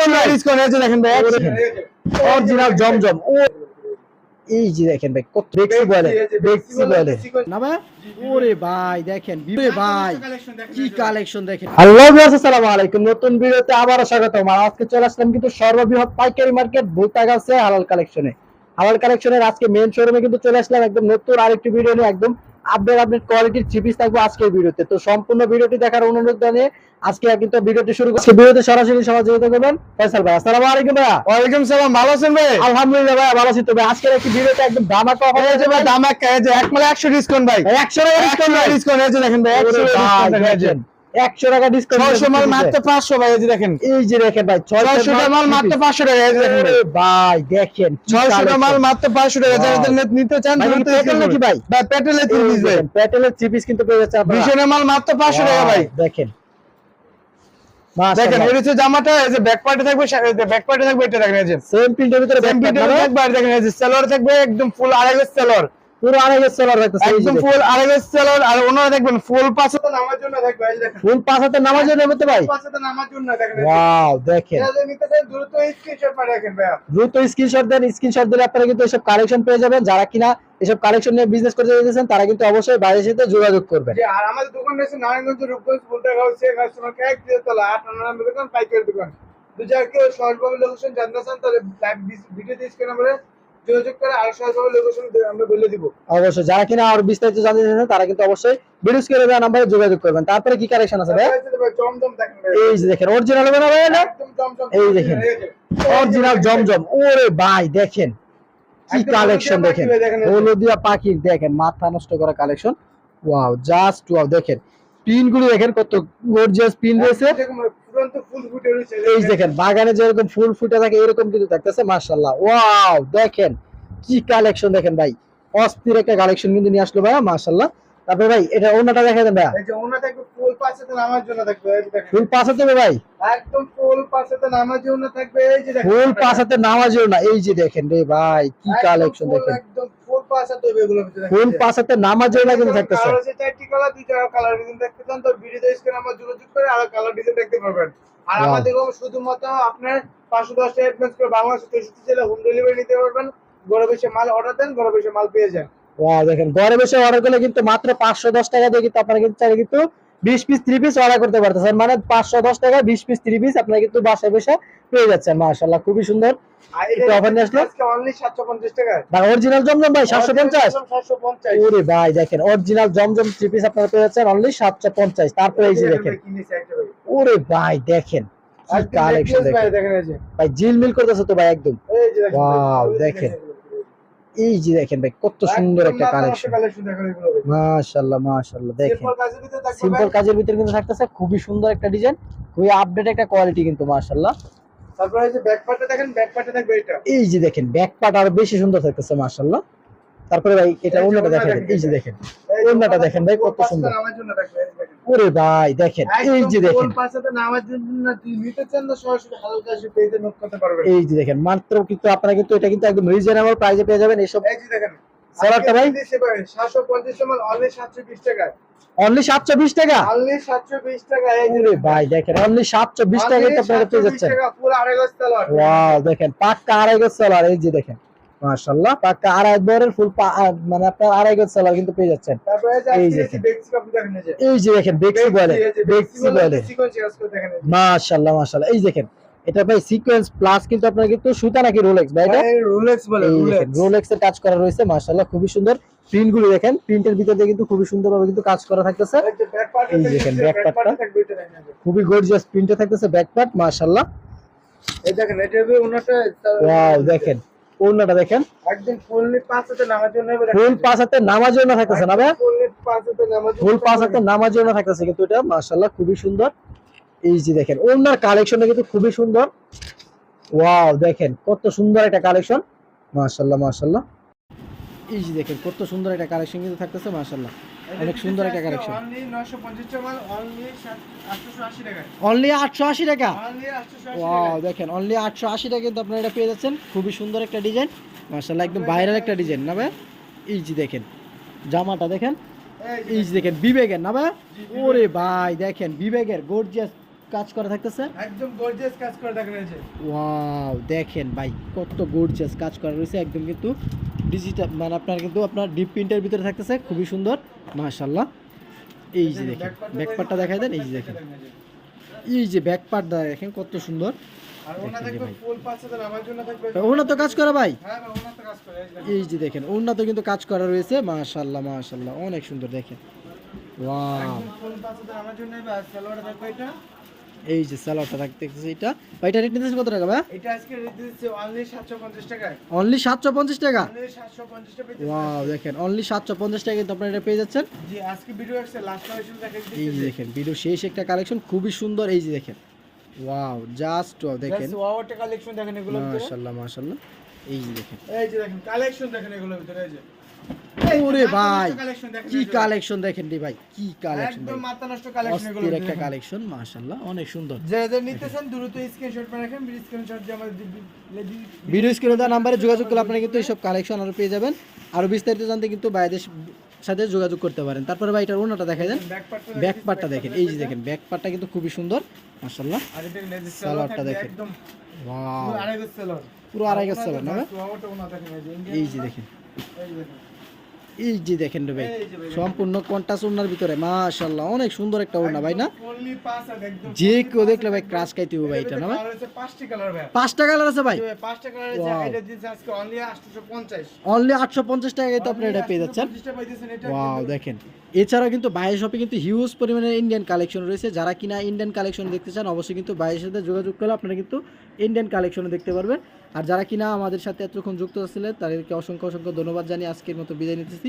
Discount discount এই যে দেখেন ভাই অরিজিনাল জমজম। ও এই যে দেখেন ভাই কত বেক্সি বলে বেক্সি বলে না ভাই? ওরে ভাই দেখেন ওরে ভাই কি কালেকশন দেখেন। হ্যালো ভিউয়ার্স আসসালামু আলাইকুম। নতুন ভিডিওতে আবারও স্বাগতম। আর আজকে চলে আসলাম কিন্তু সর্ববৃহৎ পাইকারি মার্কেট ভুলতাগাছে হালাল কালেকশনে হালাল কালেকশনের আজকে মেন শোরুমে কিন্তু চলে আসলাম একদম নতুন আরেকটি ভিডিও নিয়ে একদম আপডেট আপডেট কোয়ালিটির চিপিস থাকবে আজকের ভিডিওতে। তো সম্পূর্ণ ভিডিওটি দেখার অনুরোধ জানিয়ে আজকে কিন্তু ভিডিওটি শুরু করছি। ভিডিওতে সরাসরি সহযোগিতা করবেন ফয়সাল ভাই। আসসালামু আলাইকুম ভাই ওয়ালাইকুম সালাম। ভালো আছেন ভাই? আলহামদুলিল্লাহ ভাই ভালো আছি। তো ভাই আজকের একটি ভিডিওতে একদম ধামাকা অফার এই যে ভাই দামাক এই যে এক মালে 100 ডিসকাউন্ট ভাই। 100 টাকা ডিসকাউন্ট ভাই। ডিসকাউন্ট হয়েছে দেখেন ভাই 100 ডিসকাউন্ট 100 টাকা ডিসকাউন্ট 600 মাল মাত্র 500 ভাই এই যে দেখেন। এই যে দেখেন ভাই 600 মাল মাত্র 500 টাকা এই দেখেন ভাই। ভাই দেখেন কি 600 টাকা মাল মাত্র 500 টাকা যারা নিতে চান পেটেল নাকি ভাই? ভাই পেটেলের এই 30 ভাই। দেখেন, থ্রি পিস কিন্তু পেয়ে যাচ্ছে ভীষণের মাল মাত্র 500 টাকা ভাই। দেখেন। দেখেন এর হচ্ছে জামাটা এই যে ব্যাক পার্টে থাকবে ব্যাক পার্টে থাকবে এটা দেখেন এই যে। সেম প্রিন্টের ভিতরে সেম ব্যাক পিটার থাকবে আর দেখেন এই যে সেলর থাকবে একদম ফুল আড়াই গজ সেলর পুরো আড়াই গজ রাখতেছে একদম ফুল আড়াই সেলর আর ওনারা দেখবেন ফুল পাঁচশো নামার জন্য থাকবে এই দেখেন। ফুল পাঁচ হাতে নামাজ নেমতে ভাই? পাঁচশো নামার জন্য দেখেন ওয়াও দেখেন। যারা যারা নিতে চান দ্রুত স্ক্রিনশট পাঠিয়ে রাখেন ভাইয়া। দ্রুত স্ক্রিনশট দেন স্ক্রিনশট দিলে আপনারা কিন্তু এসব কালেকশন পেয়ে যাবেন। যারা কিনা এসব কালেকশন নিয়ে বিজনেস করতে চাইতেছেন তারা কিন্তু অবশ্যই বাইরের সাথে যোগাযোগ করবেন। আর আমাদের দোকান রয়েছে নারায়ণগঞ্জ রূপগঞ্জ ফুলটাকা হচ্ছে কাস্টমার এক দিয়ে তোলা আট নম্বর দোকান পাইকারি দোকান। দু জায়গা কেউ সহজভাবে লোকেশন জানতে চান তাহলে ভিডিও দিয়ে নাম্বারে যোগাযোগ করে আর সহজভাবে লোকেশন আমরা বলে দিব। অবশ্যই যারা কিনা আর বিস্তারিত জানতে তারা কিন্তু অবশ্যই ভিডিও স্ক্রিনে দেওয়া নাম্বারে যোগাযোগ করবেন। তারপরে কি কালেকশন আছে ভাই? জমজম এই যে দেখেন অরিজিনাল হবে না ভাই এটা? এই দেখেন। Original Zamzam. ওরে ভাই দেখেন কি কালেকশন দেখেন। হলুদিয়া পাখির দেখেন মাথা নষ্ট করা কালেকশন ওয়াও জাস্ট ওয়াও দেখেন। দেখেন কত গর্জিয়াস পিন রয়েছে। ফুল ফুটে এই দেখেন। বাগানে যেরকম ফুল ফুটে থাকে এরকম কিন্তু ওয়াও দেখেন কি কালেকশন দেখেন ভাই। অস্থির একটা কালেকশন কিন্তু নিয়ে আসলো ভাইয়া মাশাআল্লাহ। তারপরে ভাই এটা অন্যটা দেখা দেন ভাইয়া। ফুল পাশাতে নামার জন্য থাকবে ফুল ভাই। একদম ফুল পাশাতে নামার জন্য থাকবে এই যে ফুল এই যে দেখেন রে ভাই কি কালেকশন দেখেন। একদম পাশাতে নামাজ কিন্তু থাকতেছে কালার চারটি কালার দুইটা কালার ডিজাইন দেখতে চান তো ভিডিও স্ক্রিনে আমার যোগাযোগ করে আর কালার ডিজাইন দেখতে পারবেন। আর. আমাদের শুধুমাত্র আপনার পাঁচশো দশ টাকা অ্যাডভান্স করে বাংলাদেশ চৌষট্টি জেলা হোম ডেলিভারি নিতে পারবেন। ঘরে বসে মাল অর্ডার দেন ঘরে বসে মাল পেয়ে যান। ওয়া দেখেন ঘরে বসে অর্ডার করলে কিন্তু মাত্র পাঁচশো দশ টাকা দিয়ে কিন্তু আপনারা কিন্তু চাইলে কিন্তু বিশ পিস থ্রি পিস অর্ডার করতে পারতেছেন। মানে পাঁচশো দশ টাকা বিশ পিস থ্রি পিস আপনারা কিন্তু বাসায় বসে পেয়ে যাচ্ছেন। মাশাল্লাহ খুবই সুন্দর। অরিজিনাল জমজম ভাই সাতশো পঞ্চাশ? ওরে ভাই দেখেন অরিজিনাল জমজম থ্রি পিস আপনারা পেয়ে যাচ্ছেন অনলি সাতশো পঞ্চাশ। তারপরে এই যে দেখেন। ওরে ভাই দেখেন কালেকশন দেখেন। ভাই জিলমিল করতেছে তো ভাই একদম। দেখেন। এই যে দেখেন ভাই কত সুন্দর একটা কালেকশন মাশাল্লাহ মাশাল্লাহ দেখেন। সিম্পল কাজের ভিতরে কিন্তু থাকতেছে খুবই সুন্দর একটা ডিজাইন খুবই আপডেট একটা কোয়ালিটি কিন্তু মাশাল্লাহ। তারপরে এই যে ব্যাক পার্টে দেখেন ব্যাক পার্টে থাকবে এটা এই যে দেখেন ব্যাক পার্ট আরও বেশি সুন্দর থাকতেছে মাশাল্লাহ। তারপরে ভাই এটা অন্যটা দেখেন এই যে দেখেন। ওড়না দেখেন ভাই, কত সুন্দর। নামার জন্য দেখেন। ওরে ভাই দেখেন এই যে দেখেন। নামার জন্য নিতে চান না সরাসরি নোট করতে পারবেন। এই যে দেখেন মাত্র কিন্তু আপনারা কিন্তু এটা কিন্তু একদম রিজনেবল প্রাইসে পেয়ে যাবেন এইসব এই যে দেখেন ভাই? অনলি সাতশো বিশ টাকা। অনলি সাতশো বিশ টাকা? অনলি সাতশো বিশ টাকা এই যে ওরে ভাই দেখেন অনলি সাতশো বিশ টাকা কিন্তু আপনারা পেয়ে যাচ্ছেন। পুরো আড়াই গজ ওয়াও দেখেন পাক্কা আড়াই গজ সেলার এই যে দেখেন। মাশাআল্লাহ পাক্কা আড়াই বরের ফুল মানে আপনার আড়াই গজ সেলার কিন্তু পেয়ে যাচ্ছেন। এই যে এই যে দেখেন। এই যে। দেখেন বেক্সি বলে বেক্সি বলে মাশাআল্লাহ মাশাআল্লাহ। এই দেখেন এটা ভাই সিকোয়েন্স প্লাস কিন্তু আপনার কিন্তু সুতা নাকি রোলেক্স ভাই এটা? রোলেক্স বলে রোলেক্স এর কাজ করা রয়েছে মাশাআল্লাহ খুবই সুন্দর। প্রিন্টগুলো দেখেন প্রিন্টের ভিতরে কিন্তু খুবই সুন্দরভাবে কিন্তু কাজ করা থাকতেছে। এই দেখেন, ব্যাক পার্টে part-টা। থাকবে এটা দেখেন। এই যে। খুবই গর্জিয়াস প্রিন্টে থাকতেছে ব্যাক পার্ট মাশাআল্লাহ। এই দেখেন এটা ওনাটা ওয়াও দেখেন। ওড়নাটা দেখেন। একদম ফুল নিট পাঁচ হাতে নামার জন্য ফুল পাঁচ নামার জন্য থাকতেছে না ভাই? ফুল নিট পাঁচ হাতে নামার জন্য থাকতেছে কিন্তু এটা মাশাআল্লাহ খুবই সুন্দর। এই যে দেখেন ওনার কালেকশনটা কিন্তু খুবই সুন্দর। ওয়াও দেখেন কত সুন্দর একটা কালেকশন মাশাআল্লাহ মাশাআল্লাহ। এই যে দেখেন কত সুন্দর একটা কালেকশন কিন্তু থাকতেছে মাশাআল্লাহ। অনেক সুন্দর একটা কালেকশন অনলি 950 টাকা মাল অনলি 880 টাকা অনলি আটশো আশি টাকা? অনলি 880 ওয়াও দেখেন অনলি আটশো আশি টাকা কিন্তু আপনারা এটা পেয়ে যাচ্ছেন। খুবই সুন্দর একটা ডিজাইন। মাশাআল্লাহ একদম বাইরের একটা ডিজাইন না ভাই? এই যে দেখেন জামাটা দেখেন। এই যে দেখেন বিবেকের না ভাই? ওরে ভাই দেখেন বিবেকের গর্জিয়াস কাজ করা থাকতেছে? একদম গর্জিয়াস কাজ করে এই যে ওয়াও দেখেন ভাই কত গর্জিয়াস কাজ করা রয়েছে একদম কিন্তু ডিজিটাল মানে আপনার কিন্তু আপনার ডিপ প্রিন্টের ভিতরে থাকতেছে খুবই সুন্দর মাশাল্লাহ এই যে দেখেন ব্যাক পার্টটা দেখাই দেন এই যে দেখেন। এই যে ব্যাক পার্ট দেখেন কত সুন্দর। আর ওনা তো কাজ করা ভাই? হ্যাঁ ভাই ওনা তো কাজ করে এই যে দেখেন। এই যে দেখেন ওনা তো কিন্তু কাজ করা রয়েছে মাশাল্লাহ মাশাল্লাহ অনেক সুন্দর দেখেন। ওয়াও এই যে সালোয়ারটা থাকতেছে এটা। ভাই এটা রেট নিতেছে কত টাকা ভাই? এটা আজকে রেট দিচ্ছে অনলি সাতশো পঞ্চাশ টাকায় অনলি সাতশো পঞ্চাশ টাকা? অনলি সাতশো পঞ্চাশ টাকা ওয়াও দেখেন অনলি সাতশো পঞ্চাশ টাকা কিন্তু আপনারা এটা পেয়ে যাচ্ছেন। জি আজকে ভিডিও আসছে লাস্ট কালেকশন দেখা এই যে দেখেন ভিডিও শেষ একটা কালেকশন খুবই সুন্দর এই যে দেখেন। ওয়াও জাস্ট দেখেন। জাস্ট ওয়াও একটা কালেকশন দেখেন এগুলো। মাশাআল্লাহ মাশাআল্লাহ এই দেখেন। এই যে দেখেন কালেকশন দেখেন এগুলোর ভিতরে এই যে। ওরে ভাই কি কালেকশন দেখেন রে ভাই কি কালেকশন একদম মাথা নষ্ট কালেকশন এগুলো একটা কালেকশন মাশাআল্লাহ অনেক সুন্দর। যে যে নিতেছেন দ্রুত স্ক্রিনশট করে রাখেন স্ক্রিনশট দিয়ে আমাদের ভিডিও স্ক্রিনে দেওয়া নাম্বারে যোগাযোগ করলে আপনারা কিন্তু এইসব কালেকশন আরও পেয়ে যাবেন। আরও বিস্তারিত জানতে কিন্তু বাইরের সাথে যোগাযোগ করতে পারেন। তারপরে ভাই এটার অন্যটা দেখা দেন। ব্যাকপারটা পার্টটা দেখেন এই যে দেখেন। ব্যাক পার্টটা কিন্তু খুবই সুন্দর মাশাআল্লাহ। আর এটা সালোয়ারটা দেখেন। একদম পুরো আড়াই গজ সালোয়ার পুরো আড়াই গজ সালোয়ার না ভাই? ওয়াওটা ওনা দেখেন এই যে। দেখেন এই যে দেখেন রে ভাই। সম্পূর্ণ কন্টাস ওড়নার ভিতরে মাশাআল্লাহ অনেক সুন্দর একটা ওড়না ভাই না? যে কেউ দেখলে ভাই। ক্রাশ খাইতে হবে ভাই এটা না ভাই? পাঁচটি কালার ভাই। পাঁচটা কালার আছে ভাই? অনলি 850 অনলি আটশো পঞ্চাশ। টাকায় তো আপনি এটা পেয়ে যাচ্ছেন। 850 ওয়াও দেখেন। এছাড়াও কিন্তু বাইরের শপে কিন্তু হিউজ পরিমাণে ইন্ডিয়ান কালেকশন রয়েছে। যারা কিনা ইন্ডিয়ান কালেকশন দেখতে চান অবশ্যই কিন্তু বাইরের সাথে যোগাযোগ করলে আপনারা কিন্তু ইন্ডিয়ান কালেকশন দেখতে পারবেন। আর যারা কিনা আমাদের সাথে এতক্ষণ যুক্ত ছিলেন তাদেরকে অসংখ্য অসংখ্য ধন্যবাদ জানিয়ে আজকের মতো বিদায় নিতেছি।